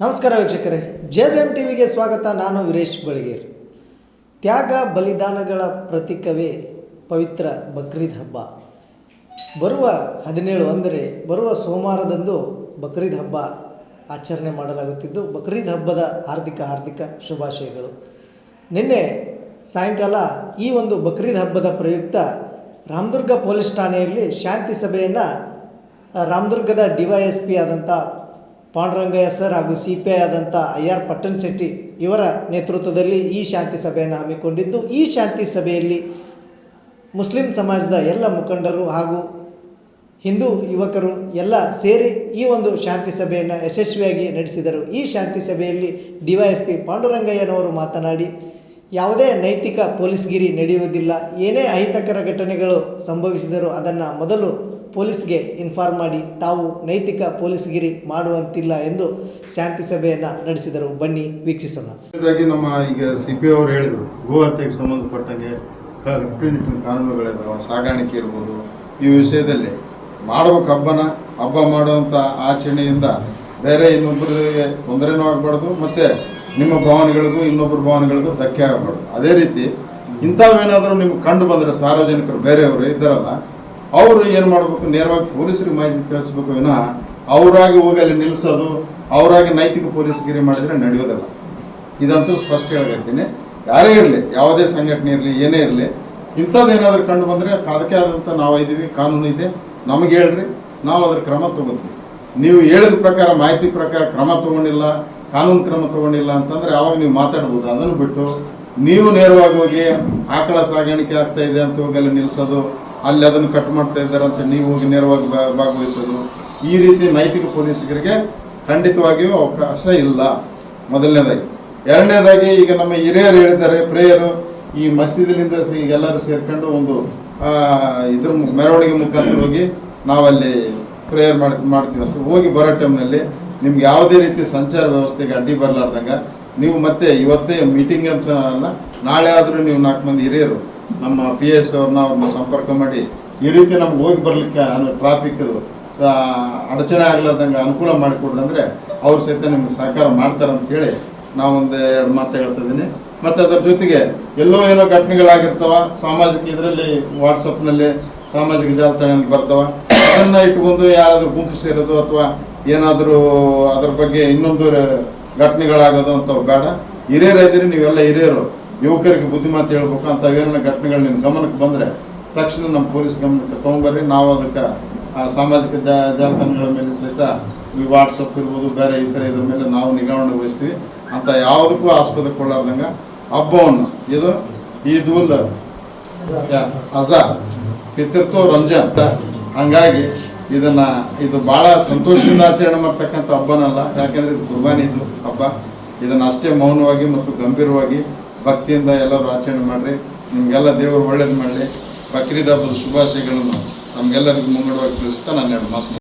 ನಮಸ್ಕಾರ ವೀಕ್ಷಕರೇ. J B M ಟಿವಿಗೆ ಸ್ವಾಗತ. ನಾನು ವೀರೇಶ್ ಬಳಿಗೇರ್. ತ್ಯಾಗ ಬಲಿದಾನಗಳ ಪ್ರತೀಕವೇ ಪವಿತ್ರ ಬಕ್ರೀದ್ ಹಬ್ಬ. ಬರುವ ಹದಿನೇಳು ಅಂದರೆ ಬರುವ ಸೋಮವಾರದಂದು ಬಕ್ರೀದ್ ಹಬ್ಬ ಆಚರಣೆ ಮಾಡಲಾಗುತ್ತಿದ್ದು, ಬಕ್ರೀದ್ ಹಬ್ಬದ ಹಾರ್ದಿಕ ಹಾರ್ದಿಕ ಶುಭಾಶಯಗಳು. ನಿನ್ನೆ ಸಾಯಂಕಾಲ ಈ ಒಂದು ಬಕ್ರೀದ್ ಹಬ್ಬದ ಪ್ರಯುಕ್ತ ರಾಮದುರ್ಗ ಪೊಲೀಸ್ ಠಾಣೆಯಲ್ಲಿ ಶಾಂತಿ ಸಭೆಯನ್ನು, ರಾಮದುರ್ಗದ ಡಿ ವೈ ಎಸ್ ಪಿ ಆದಂಥ ಪಾಂಡುರಂಗಯ್ಯ ಸರ್ ಹಾಗೂ ಸಿ ಪಿ ಐ ಆದಂಥ ಐ ಆರ್ ಪಟ್ಟಣ್ ಶೆಟ್ಟಿ ಇವರ ನೇತೃತ್ವದಲ್ಲಿ ಈ ಶಾಂತಿ ಸಭೆಯನ್ನು ಹಮ್ಮಿಕೊಂಡಿದ್ದು, ಈ ಶಾಂತಿ ಸಭೆಯಲ್ಲಿ ಮುಸ್ಲಿಂ ಸಮಾಜದ ಎಲ್ಲ ಮುಖಂಡರು ಹಾಗೂ ಹಿಂದೂ ಯುವಕರು ಎಲ್ಲ ಸೇರಿ ಈ ಒಂದು ಶಾಂತಿ ಸಭೆಯನ್ನು ಯಶಸ್ವಿಯಾಗಿ ನಡೆಸಿದರು. ಈ ಶಾಂತಿ ಸಭೆಯಲ್ಲಿ ಡಿ ವೈ ಪಾಂಡುರಂಗಯ್ಯನವರು ಮಾತನಾಡಿ, ಯಾವುದೇ ನೈತಿಕ ಪೊಲೀಸ್ಗಿರಿ ನಡೆಯುವುದಿಲ್ಲ, ಏನೇ ಅಹಿತಕರ ಘಟನೆಗಳು ಸಂಭವಿಸಿದರೂ ಅದನ್ನು ಮೊದಲು ಪೊಲೀಸ್ಗೆ ಇನ್ಫಾರ್ಮ್ ಮಾಡಿ, ತಾವು ನೈತಿಕ ಪೊಲೀಸ್ಗಿರಿ ಮಾಡುವಂತಿಲ್ಲ ಎಂದು ಶಾಂತಿ ಸಭೆಯನ್ನು ನಡೆಸಿದರು. ಬನ್ನಿ, ವೀಕ್ಷಿಸೋಣ. ನಮ್ಮ ಈಗ ಸಿ ಪಿ ಅವರು ಹೇಳಿದರು, ಗೋ ಹತ್ಯೆಗೆ ಸಂಬಂಧಪಟ್ಟಂಗೆ ಕಟ್ಟುನಿಟ್ಟಿನ ಕಾನೂನುಗಳಿದಾವೆ, ಸಾಗಾಣಿಕೆ ಇರ್ಬೋದು. ಈ ವಿಷಯದಲ್ಲಿ ಮಾಡ್ಬೇಕು ಹಬ್ಬನ, ಹಬ್ಬ ಮಾಡುವಂಥ ಆಚರಣೆಯಿಂದ ಬೇರೆ ಇನ್ನೊಬ್ಬರಿಗೆ ತೊಂದರೆನೂ ಆಗಬಾರ್ದು, ಮತ್ತು ನಿಮ್ಮ ಭಾವನೆಗಳಿಗೂ ಇನ್ನೊಬ್ಬರ ಭಾವನೆಗಳಿಗೂ ಧಕ್ಕೆ ಆಗಬಾರ್ದು. ಅದೇ ರೀತಿ ಇಂಥವೇನಾದರೂ ನಿಮ್ಗೆ ಕಂಡು ಬಂದರೆ ಸಾರ್ವಜನಿಕರು ಬೇರೆಯವರು ಇದ್ದಾರಲ್ಲ ಅವರು ಏನು ಮಾಡಬೇಕು? ನೇರವಾಗಿ ಪೊಲೀಸರಿಗೆ ಮಾಹಿತಿ ತಿಳಿಸ್ಬೇಕು ವಿನ ಅವರಾಗಿ ಹೋಗಿ ಅಲ್ಲಿ ನಿಲ್ಲಿಸೋದು ಅವರಾಗಿ ನೈತಿಕ ಪೊಲೀಸ್ಗಿರಿ ಮಾಡಿದರೆ ನಡೆಯೋದಿಲ್ಲ. ಇದಂತೂ ಸ್ಪಷ್ಟ ಹೇಳ್ತೀನಿ ಯಾರೇ ಇರಲಿ, ಯಾವುದೇ ಸಂಘಟನೆ ಇರಲಿ, ಏನೇ ಇರಲಿ, ಇಂಥದ್ದು ಏನಾದರೂ ಕಂಡು ಬಂದರೆ ಅದಕ್ಕೆ ಆದಂಥ ನಾವು ಇದ್ದೀವಿ ಕಾನೂನು ಇದೆ. ನಮಗೆ ಹೇಳ್ರಿ, ನಾವು ಅದ್ರ ಕ್ರಮ ತಗೋತೀವಿ. ನೀವು ಹೇಳಿದ ಪ್ರಕಾರ, ಮಾಹಿತಿ ಪ್ರಕಾರ ಕ್ರಮ ತಗೊಂಡಿಲ್ಲ, ಕಾನೂನು ಕ್ರಮ ತಗೊಂಡಿಲ್ಲ ಅಂತಂದ್ರೆ ಅವಾಗ ನೀವು ಮಾತಾಡ್ಬೋದು. ಅದನ್ನು ಬಿಟ್ಟು ನೀವು ನೇರವಾಗಿ ಹೋಗಿ ಆಕಳ ಸಾಗಾಣಿಕೆ ಆಗ್ತಾ ಇದೆ ಅಂತ ಹೋಗಿ ಅಲ್ಲಿ ನಿಲ್ಲಿಸೋದು ಅಲ್ಲಿ ಅದನ್ನು ಕಟ್ ಮಾಡ್ತಾ ಇದ್ದಾರೆ ಅಂತ ನೀವು ಹೋಗಿ ನೇರವಾಗಿ ಭಾಗವಹಿಸೋದು. ಈ ರೀತಿ ನೈತಿಕ ಪೊಲೀಸರಿಗೆ ಖಂಡಿತವಾಗಿಯೂ ಅವಕಾಶ ಇಲ್ಲ. ಮೊದಲನೇದಾಗಿ. ಎರಡನೇದಾಗಿ, ಈಗ ನಮ್ಮ ಹಿರಿಯರು ಹೇಳಿದ್ದಾರೆ, ಪ್ರೇಯರು, ಈ ಮಸೀದಿಲಿಂದ ಈಗ ಎಲ್ಲರೂ ಸೇರ್ಕೊಂಡು ಒಂದು ಇದ್ರ ಮೆರವಣಿಗೆ ಮುಖಾಂತರ ಹೋಗಿ ನಾವಲ್ಲಿ ಪ್ರೇಯರ್ ಮಾಡಿ, ಮಾಡ್ತೀವಿ ಅಂತ. ಹೋಗಿ ಬರೋ ಟೈಮ್ನಲ್ಲಿ ನಿಮ್ಗೆ ಯಾವುದೇ ರೀತಿ ಸಂಚಾರ ವ್ಯವಸ್ಥೆಗೆ ಅಡ್ಡಿ ಬರಲಾರ್ದಂಗ, ನೀವು ಮತ್ತೆ ಇವತ್ತೇ ಮೀಟಿಂಗ್ ಅಂತ ಅಲ್ಲ, ನಾಳೆ ಆದರೂ ನೀವು ನಾಲ್ಕು ಮಂದಿ ಹಿರಿಯರು ನಮ್ಮ ಪಿ ಎಸ್ ಅವ್ರನ್ನ ಅವ್ರನ್ನ ಸಂಪರ್ಕ ಮಾಡಿ, ಈ ರೀತಿ ನಮ್ಗೆ ಹೋಗಿ ಬರಲಿಕ್ಕೆ ಟ್ರಾಫಿಕ್ ಅಡಚಣೆ ಆಗ್ಲಾರ್ದಂಗೆ ಅನುಕೂಲ ಮಾಡಿಕೊಡ್ರಿ ಅಂದರೆ ಅವ್ರ ಸಹಿತ ನಿಮ್ಗೆ ಸಹಕಾರ ಮಾಡ್ತಾರೆ ಅಂತ ಹೇಳಿ ನಾವೊಂದು ಎರಡು ಮಾತು ಹೇಳ್ತಿದ್ದೀನಿ ಮತ್ತು ಅದರ ಜೊತೆಗೆ ಎಲ್ಲೋ ಏನೋ ಘಟನೆಗಳಾಗಿರ್ತಾವ, ಸಾಮಾಜಿಕ ಇದರಲ್ಲಿ ವಾಟ್ಸಪ್ನಲ್ಲಿ ಸಾಮಾಜಿಕ ಜಾಲತಾಣದಲ್ಲಿ ಬರ್ತಾವ, ಅದನ್ನು ಇಟ್ಕೊಂಡು ಯಾರಾದರೂ ಗುಂಪು ಸೇರೋದು ಅಥವಾ ಏನಾದರೂ ಅದ್ರ ಬಗ್ಗೆ ಇನ್ನೊಂದು ಘಟನೆಗಳಾಗೋದು ಅಂತವು ಬೇಡ ಹಿರಿಯರು ಇದ್ದೀರಿ, ನೀವೆಲ್ಲ ಹಿರಿಯರು. ಯುವಕರಿಗೆ ಬುದ್ಧಿಮಾತು ಹೇಳ್ಬೇಕು ಅಂತ ಏನೇನು ಘಟನೆಗಳು ನಿಮ್ಮ ಗಮನಕ್ಕೆ ಬಂದರೆ, ತಕ್ಷಣ ನಮ್ಮ ಪೊಲೀಸ್ ಗಮನಕ್ಕೆ ತೊಗೊಂಬರ್ರಿ. ನಾವು ಅದಕ್ಕೆ ಸಾಮಾಜಿಕ ಜಾಲತಾಣಗಳ ಮೇಲೆ ಸಹಿತ ಈ ವಾಟ್ಸಪ್ ಇರ್ಬೋದು, ಬೇರೆ ಈ ಥರ ಇದ್ರ ಮೇಲೆ ನಾವು ನಿಗಾವಣೆ ವಹಿಸ್ತೀವಿ. ಅಂತ ಯಾವುದಕ್ಕೂ ಆಸ್ಪದ ಕೊಡಲಾರ್ದಂಗೆ ಹಬ್ಬವನ್ನು, ಇದು ಈದುಲ್ ಅಜಾ, ಪಿತೃತ್ವ ರಂಜಾನ್ ಅಂತ. ಹಂಗಾಗಿ ಇದನ್ನು, ಇದು ಭಾಳ ಸಂತೋಷದಿಂದ ಆಚರಣೆ ಮಾಡ್ತಕ್ಕಂಥ ಹಬ್ಬನಲ್ಲ. ಯಾಕಂದ್ರೆ ಇದು ಕುರ್ಬಾನಿ ಇದು ಹಬ್ಬ. ಇದನ್ನು ಅಷ್ಟೇ ಮೌನವಾಗಿ ಮತ್ತು ಗಂಭೀರವಾಗಿ ಭಕ್ತಿಯಿಂದ ಎಲ್ಲರೂ ಆಚರಣೆ ಮಾಡ್ರಿ. ನಿಮ್ಗೆಲ್ಲ ದೇವರು ಒಳ್ಳೇದು ಮಾಡಲಿ. ಬಕ್ರೀದ್ ಹಬ್ಬದ ಶುಭಾಶಯಗಳನ್ನು ನಮ್ಗೆಲ್ಲರಿಗೂ ಮುಂಗಡವಾಗಿ ತಿಳಿಸ್ತಾ ನಾನು ಎರಡು ಮಾತು